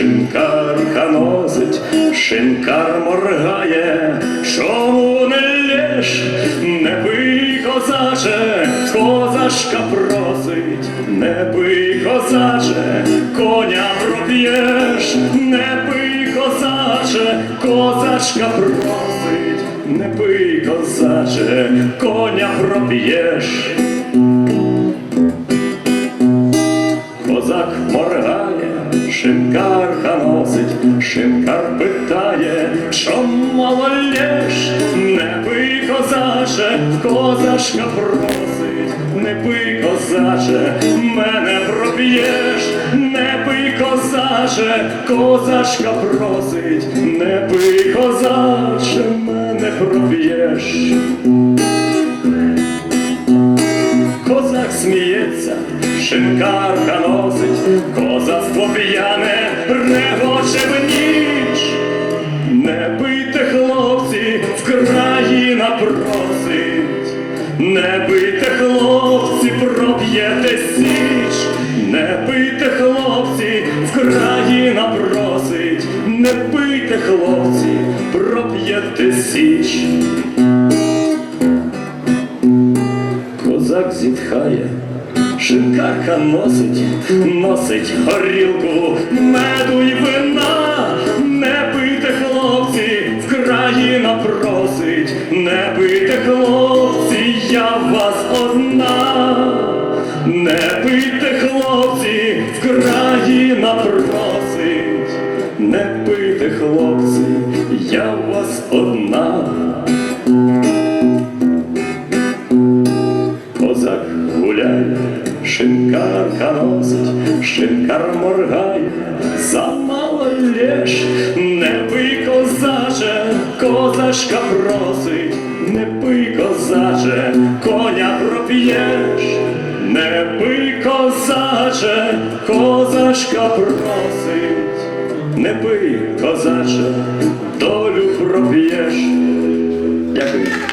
Шинкар носить, шинкар моргає, чому не лєш, не пий, козаче, козашка просить, не пий, козаче, коня проп'єш, не пий, козаче, козашка просить, не пий, козаче, коня проп'єш. Шинкар питає, чом мало лєш, не пий, козаче, козачка просить, не пий, козаче, мене проп'єш, не пий, козаче, козачка просить, не пий, козаче, мене проп'єш. Козак сміється, шинкарка носить, ніч. Не бийте, хлопці, Вкраїна просить, не бийте, хлопці, проб'єте січ, не бийте, хлопці, Вкраїна просить, не бийте, хлопці, проб'єте січ. Козак зітхає, шинкарка носить, носить горілку, меду й вина, не пийте, хлопці, Вкраїна просить, не пийте, хлопці, я вас одна, не пийте, хлопці, Вкраїна просить, не пийте, хлопці, я вас одна. Шинкарка носить, шинкар моргає, замало лєш, не пий козаче, козачка просить, не пий козаче, коня проп'єш, не пий козаче, козачка просить, не пий козаче, долю проп'єш. Дякую.